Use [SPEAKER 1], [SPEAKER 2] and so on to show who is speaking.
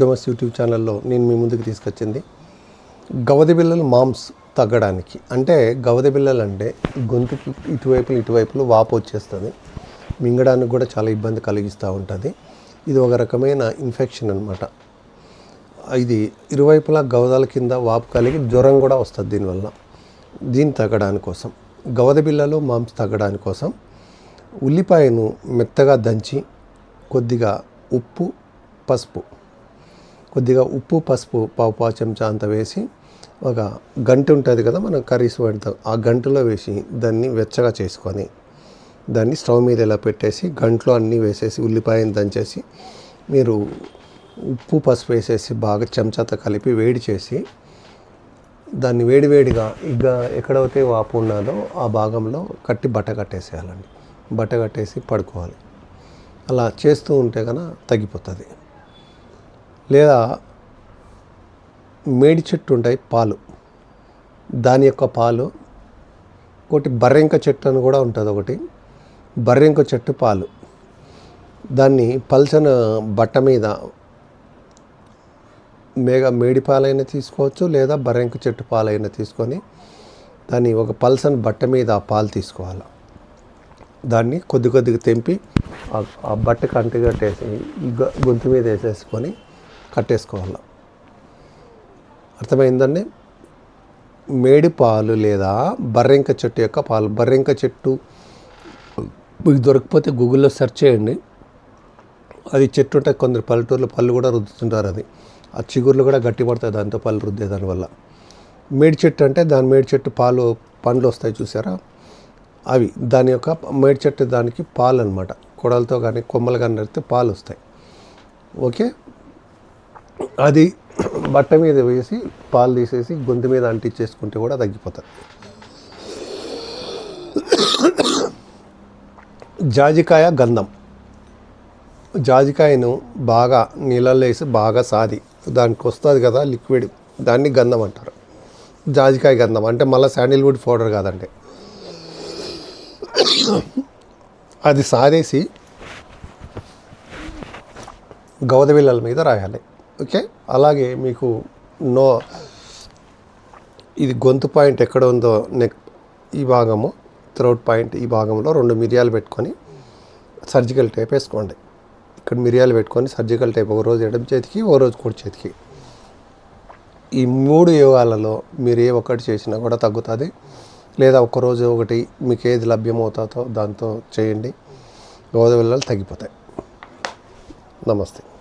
[SPEAKER 1] గమస్ YouTube ఛానల్లో నేను మీ ముందుకు తీసుకొచ్చింది. గవది బిల్లలు మాంస్ తగ్గడానికి. అంటే గవది బిల్లలు అంటే గొంతుకి ఇటువైపులు ఇటువైపులు వాపు వచ్చేస్తుంది. మింగడానికి కూడా చాలా ఇబ్బంది కలిగిస్తూ ఉంటుంది. ఇది ఒక రకమైన ఇన్ఫెక్షన్ అనమాట ఇది ఇరువైపులా గవదాల కింద వాపు కలిగి జ్వరం కూడా వస్తుంది దీనివల్ల. దీన్ని తగ్గడానికి కోసం. గవద బిళ్ళలు మాంస్ తగ్గడానికి కోసం ఉల్లిపాయను మెత్తగా దంచి కొద్దిగా ఉప్పు పసుపు కొద్దిగా ఉప్పు పసుపు పావు పావు చెంచా అంత వేసి ఒక గంట ఉంటుంది కదా మనం కర్రీస్ పెడతాం. ఆ గంటలో వేసి దాన్ని వెచ్చగా చేసుకొని దాన్ని స్టవ్ మీద ఇలా పెట్టేసి గంటలో అన్నీ వేసేసి ఉల్లిపాయని దంచేసి మీరు ఉప్పు పసుపు వేసేసి బాగా చెంచాతో కలిపి వేడి చేసి దాన్ని వేడివేడిగా ఇక ఎక్కడైతే వాపు ఉన్నాదో ఆ భాగంలో కట్టి బట్ట కట్టేసేయాలండి. బట్ట కట్టేసి పడుకోవాలి. అలా చేస్తూ ఉంటే కనుక తగ్గిపోతుంది. లేదా మేడి చెట్టు ఉంటాయి పాలు. దాని యొక్క పాలు. ఒకటి బర్రెంక చెట్టు అని కూడా ఉంటుంది ఒకటి. బర్రెంక చెట్టు పాలు. దాన్ని పల్చన బట్ట మీద మేఘ మేడి పాలైనా తీసుకోవచ్చు లేదా బర్రెంక చెట్టు పాలైనా తీసుకొని దాన్ని ఒక పల్సన్ బట్ట మీద ఆ పాలు తీసుకోవాలి. దాన్ని కొద్ది కొద్దిగా తెంపి ఆ- బట్టకు అంటుగట్టేసి గొంతు మీద వేసేసుకొని కట్టేసుకోవాలి. అర్థమైందండి? మేడి పాలు లేదా బర్రెంక చెట్టు యొక్క పాలు బర్రెంక చెట్టు మీకు దొరకకపోతే గూగుల్లో సెర్చ్ చేయండి. అది చెట్టు ఉంటే కొందరు పల్లెటూరులో పళ్ళు కూడా రుద్దుతుంటారు అది. ఆ చిగుర్లు కూడా గట్టి పడతాయి దాంతో పళ్ళు రుద్దే దానివల్ల మేడి చెట్టు అంటే దాని మేడి చెట్టు పాలు పండ్లు వస్తాయి చూసారా? అవి దాని యొక్క మేడి చెట్టు దానికి పాలు అనమాట కొడలతో కానీ కొమ్మలు కానీ నడితే పాలు వస్తాయి. ఓకే? అది బట్ట మీద వేసి పాలు తీసేసి గొంతు మీద అంటించేసుకుంటే కూడా తగ్గిపోతుంది జాజికాయ గంధం. జాజికాయను బాగా నీళ్ళల్లో వేసి బాగా సాది. దానికి వస్తుంది కదా లిక్విడ్. దాన్ని గంధం అంటారు. జాజికాయ గంధం. అంటే మళ్ళీ శాండిల్వుడ్ పౌడర్ కాదండి. అది సాదేసి గౌదవిల్లల మీద రాయాలి. ఓకే? అలాగే మీకు నో ఇది గొంతు పాయింట్ ఎక్కడ ఉందో నెక్ ఈ భాగము థ్రోట్ పాయింట్ ఈ భాగంలో రెండు మిరియాలు పెట్టుకొని సర్జికల్ టేప్ వేసుకోండి. ఇక్కడ మిరియాలు పెట్టుకొని సర్జికల్ టేప్ ఒక రోజు ఎడమ చేతికి ఓ రోజు కుడి చేతికి. ఈ మూడు యోగాలలో మీరు ఏ ఒక్కటి చేసినా కూడా తగ్గుతుంది. లేదా ఒక్కరోజు ఒకటి మీకు ఏది లభ్యమవుతుందో దాంతో చేయండి. గోదావరి తగ్గిపోతాయి. నమస్తే.